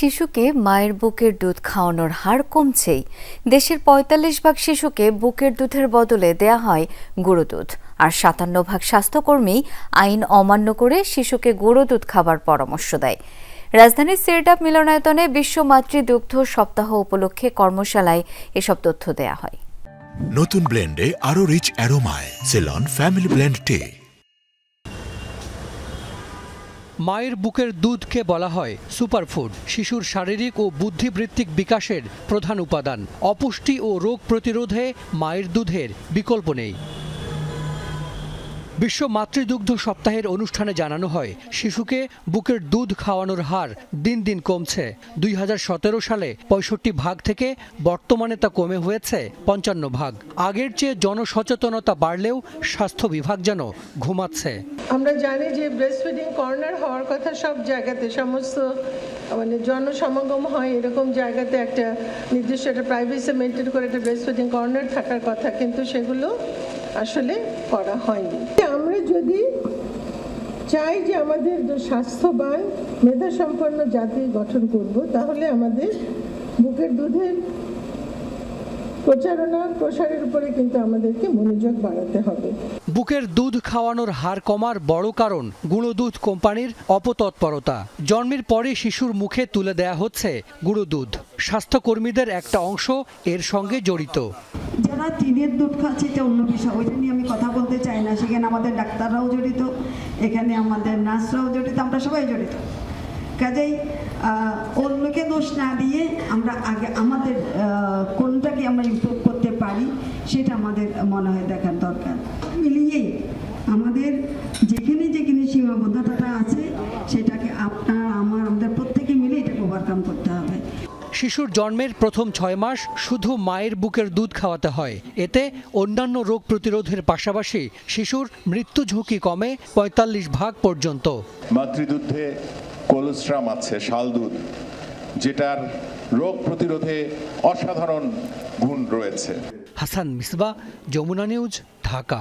শিশুকে মায়ের বুকের দুধ খাওয়ানোর হার কমছেই। দেশের পঁয়তাল্লিশ ভাগ শিশুকে বুকের দুধের বদলে দেয়া হয় গুঁড়ো দুধ। আর সাতান্ন ভাগ স্বাস্থ্যকর্মী আইন অমান্য করে শিশুকে গুঁড়ো দুধ খাবার পরামর্শ দেয়। রাজধানীর সিরডাপ মিলনায়তনে বিশ্ব মাতৃদুগ্ধ সপ্তাহ উপলক্ষে কর্মশালায় এসব তথ্য দেয়া হয়। নতুন ব্লেন্ডে আরও রিচ অ্যারোমায়, সেলন, ফ্যামিলি ব্লেন্ড টে। মায়ের বুকের দুধকে বলা হয় সুপারফুড, শিশুর শারীরিক ও বুদ্ধিবৃত্তিক বিকাশের প্রধান উপাদান। অপুষ্টি ও রোগ প্রতিরোধে মায়ের দুধের বিকল্প নেই। বিশ্ব মাতৃদুগ্ধ সপ্তাহের অনুষ্ঠানে জানানো হয়, শিশুকে বুকের দুধ খাওয়ানোর হার দিন দিন কমছে। দুই হাজার সতেরো সালে পঁয়ষট্টি ভাগ থেকে বর্তমানে তা কমে হয়েছে পঞ্চান্ন ভাগ। আগের চেয়ে জনসচেতনতা বাড়লেও স্বাস্থ্য বিভাগ যেন ঘুমাচ্ছে। আমরা জানি যে ব্রেস্ট ফিডিং কর্নার হওয়ার কথা সব জায়গাতে, সমস্ত মানে জনসমাগম হয় এরকম জায়গাতে একটা নির্দিষ্ট একটা প্রাইভেসি মেনটেন করে একটা ব্রেস্ট ফিডিং কর্নার থাকার কথা, কিন্তু সেগুলো আসলে করা হয়নি। আমরা যদি চাই যে আমাদের স্বাস্থ্যবান, মেধাসম্পন্ন জাতি গঠন করব, তাহলে আমাদের বুকের দুধের প্রচারণা, প্রসারের উপরে কিন্তু আমাদেরকে মনোযোগ বাড়াতে হবে। বুকের দুধ খাওয়ানোর হার কমার বড় কারণ গুঁড়ো দুধ কোম্পানির অপতৎপরতা। জন্মের পরে শিশুর মুখে তুলে দেয়া হচ্ছে গুঁড়ো দুধ স্বাস্থ্যকর্মীদের একটা অংশ এর সঙ্গে জড়িত। যারা টিনের দুধ খাচ্ছে, এটা অন্য বিষয়। ওইটা নিয়ে আমি কথা বলতে চাই না। সেখানে আমাদের ডাক্তাররাও জড়িত, এখানে আমাদের নার্সরাও জড়িত, আমরা সবাই জড়িত। কাজেই অন্যকে দোষ না দিয়ে আমরা আগে আমাদের কোনটাকে আমরা ইমপ্রুভ করতে পারি, সেটা আমাদের মনে হয় দেখার দরকার। মিলিয়েই আমাদের যেখানে যেখানে সীমাবদ্ধতাটা শিশুর জন্মের প্রথম ছয় মাস শুধু মায়ের বুকের দুধ খাওয়াতে হয়। এতে অন্যান্য রোগ প্রতিরোধের পাশাপাশি শিশুর মৃত্যু ঝুঁকি কমে পঁয়তাল্লিশ ভাগ পর্যন্ত। মাতৃদুধে কোলেস্ট্রাম আছে শাল দুধ যেটার রোগ প্রতিরোধে অসাধারণ গুণ রয়েছে। হাসান মিসবা যমুনা নিউজ ঢাকা।